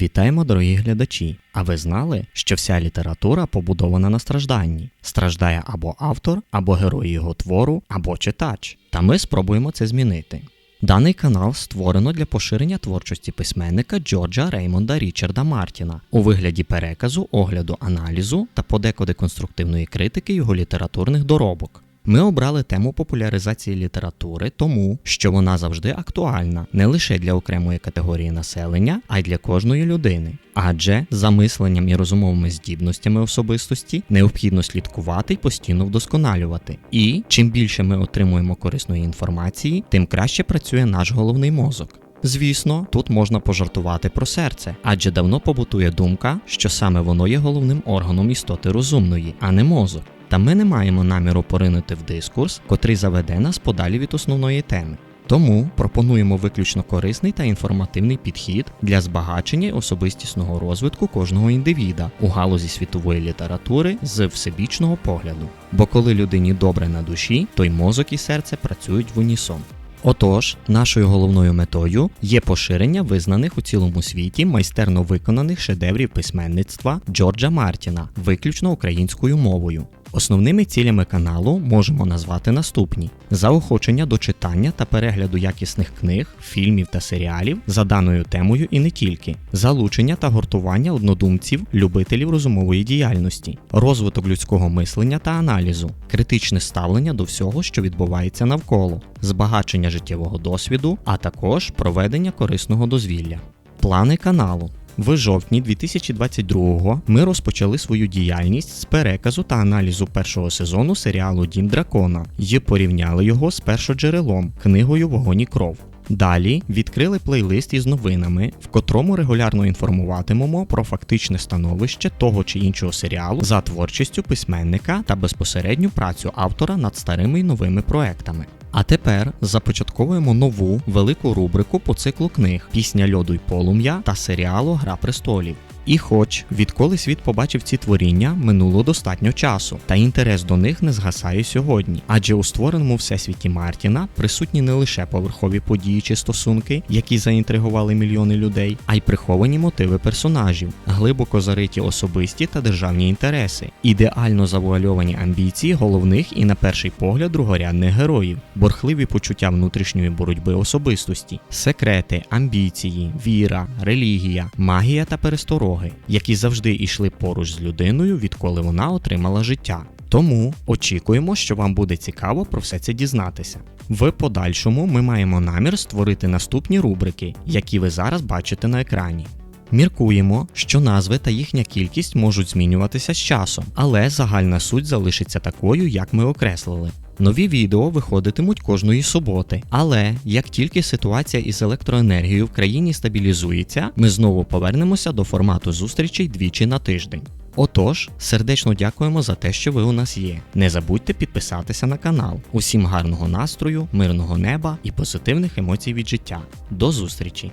Вітаємо, дорогі глядачі! А ви знали, що вся література побудована на стражданні? Страждає або автор, або герой його твору, або читач. Та ми спробуємо це змінити. Даний канал створено для поширення творчості письменника Джорджа Реймонда Річарда Мартіна у вигляді переказу, огляду, аналізу та подекуди конструктивної критики його літературних доробок. Ми обрали тему популяризації літератури тому, що вона завжди актуальна не лише для окремої категорії населення, а й для кожної людини. Адже за мисленням і розумовими здібностями особистості необхідно слідкувати й постійно вдосконалювати. І чим більше ми отримуємо корисної інформації, тим краще працює наш головний мозок. Звісно, тут можна пожартувати про серце, адже давно побутує думка, що саме воно є головним органом істоти розумної, а не мозок. Та ми не маємо наміру поринути в дискурс, котрий заведе нас подалі від основної теми. Тому пропонуємо виключно корисний та інформативний підхід для збагачення особистісного розвитку кожного індивіда у галузі світової літератури з всебічного погляду. Бо коли людині добре на душі, то й мозок і серце працюють в унісон. Отож, нашою головною метою є поширення визнаних у цілому світі майстерно виконаних шедеврів письменництва Джорджа Мартіна, виключно українською мовою. Основними цілями каналу можемо назвати наступні: заохочення до читання та перегляду якісних книг, фільмів та серіалів за даною темою і не тільки, залучення та гуртування однодумців, любителів розумової діяльності, розвиток людського мислення та аналізу, критичне ставлення до всього, що відбувається навколо, збагачення життєвого досвіду, а також проведення корисного дозвілля. Плани каналу. В жовтні 2022-го ми розпочали свою діяльність з переказу та аналізу першого сезону серіалу Дім Дракона і порівняли його з першоджерелом книгою Вогонь і кров. Далі відкрили плейлист із новинами, в котрому регулярно інформуватимемо про фактичне становище того чи іншого серіалу за творчістю письменника та безпосередню працю автора над старими й новими проектами. А тепер започатковуємо нову велику рубрику по циклу книг Пісня льоду й полум'я та серіалу Гра престолів. І хоч відколи світ побачив ці творіння, минуло достатньо часу, та інтерес до них не згасає сьогодні. Адже у створеному всесвіті Мартіна присутні не лише поверхові події чи стосунки, які заінтригували мільйони людей, а й приховані мотиви персонажів, глибоко зариті особисті та державні інтереси, ідеально завуальовані амбіції головних і на перший погляд другорядних героїв, борхливі почуття внутрішньої боротьби особистості, секрети, амбіції, віра, релігія, магія та перестороги, які завжди йшли поруч з людиною, відколи вона отримала життя. Тому очікуємо, що вам буде цікаво про все це дізнатися. В подальшому ми маємо намір створити наступні рубрики, які ви зараз бачите на екрані. Міркуємо, що назви та їхня кількість можуть змінюватися з часом, але загальна суть залишиться такою, як ми окреслили. Нові відео виходитимуть кожної суботи, але як тільки ситуація із електроенергією в країні стабілізується, ми знову повернемося до формату зустрічей двічі на тиждень. Отож, сердечно дякуємо за те, що ви у нас є. Не забудьте підписатися на канал. Усім гарного настрою, мирного неба і позитивних емоцій від життя. До зустрічі!